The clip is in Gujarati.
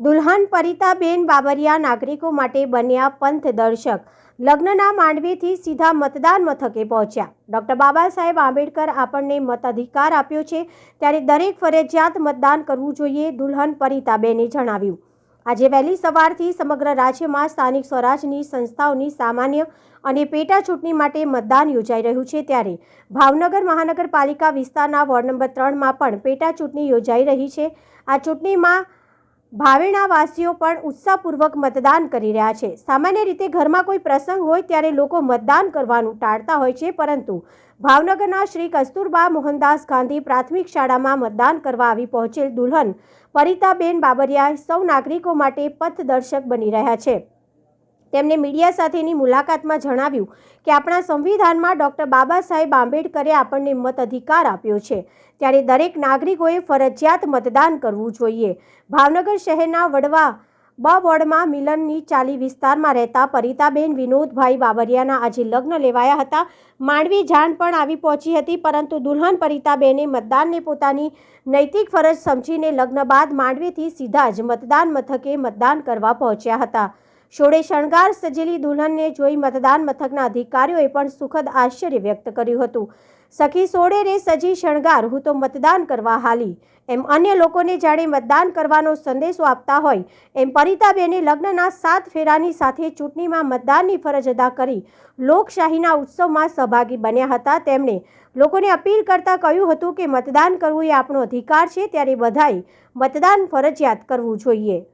દુલ્હન પરિતાબેન બાબરિયા નાગરિકો માટે બન્યા પંથ દર્શક. લગ્નના માંડવીથી સીધા મતદાન મથકે પહોંચ્યા. ડૉક્ટર બાબા સાહેબ આંબેડકર આપણને મતાધિકાર આપ્યો છે, ત્યારે દરેક ફરજિયાત મતદાન કરવું જોઈએ, દુલ્હન પરિતાબેને જણાવ્યું. આજે વહેલી સવારથી સમગ્ર રાજ્યમાં સ્થાનિક સ્વરાજની સંસ્થાઓની સામાન્ય અને પેટા ચૂંટણી માટે મતદાન યોજાઈ રહ્યું છે ત્યારે ભાવનગર મહાનગરપાલિકા વિસ્તારના વોર્ડ નંબર ત્રણમાં પણ પેટા ચૂંટણી યોજાઈ રહી છે. આ ચૂંટણીમાં ભાવેણાવાસીઓ પણ ઉત્સાહપૂર્વક મતદાન કરી રહ્યા છે. સામાન્ય રીતે ઘરમાં કોઈ પ્રસંગ હોય ત્યારે લોકો મતદાન કરવાનું ટાળતા હોય છે, પરંતુ ભાવનગરના શ્રી કસ્તુરબા મોહનદાસ ગાંધી પ્રાથમિક શાળામાં મતદાન કરવા આવી પહોંચેલ દુલ્હન પરિતાબેન બાબરિયા સૌ નાગરિકો માટે પથદર્શક બની રહ્યા છે. તેમણે મીડિયા સાથેની મુલાકાતમાં જણાવ્યું કે આપણા સંવિધાનમાં ડૉક્ટર બાબા સાહેબ આંબેડકરે આપણને મત અધિકાર આપ્યો છે. ત્યારે દરેક નાગરિકોએ ફરજિયાત મતદાન કરવું જોઈએ. ભાવનગર શહેરના વડવા બ વોર્ડમાં મિલનની ચાલી વિસ્તારમાં રહેતા પરિતાબેન વિનોદભાઈ બાબરિયાના આજે લગ્ન લેવાયા હતા. માંડવી જાણ પણ આવી પહોંચી હતી, પરંતુ દુલ્હન પરિતાબેને મતદાનને પોતાની નૈતિક ફરજ સમજીને લગ્ન બાદ માંડવીથી સીધા જ મતદાન મથકે મતદાન કરવા પહોંચ્યા હતા. શોળે શણગાર સજેલી દુલ્હનને જોઈ મતદાન મથકના અધિકારીઓએ પણ સુખદ આશ્ચર્ય વ્યક્ત કર્યું હતું. સખી સોળે રે સજી શણગાર, હું તો મતદાન કરવા હાલી. એમ અન્ય લોકોને જાણે મતદાન કરવાનો સંદેશો આપતા હોય. એમ પરિતાબેને લગ્નના સાત ફેરાની સાથે ચૂંટણીમાં મતદાનની ફરજ અદા કરી. લોકશાહીના ઉત્સવમાં સહભાગી બન્યા હતા તેમણે. લોકોને અપીલ કરતા કહ્યું હતું કે મતદાન કરવું એ આપણો અધિકાર છે, ત્યારે બધાએ મતદાન ફરજિયાત કરવું જોઈએ.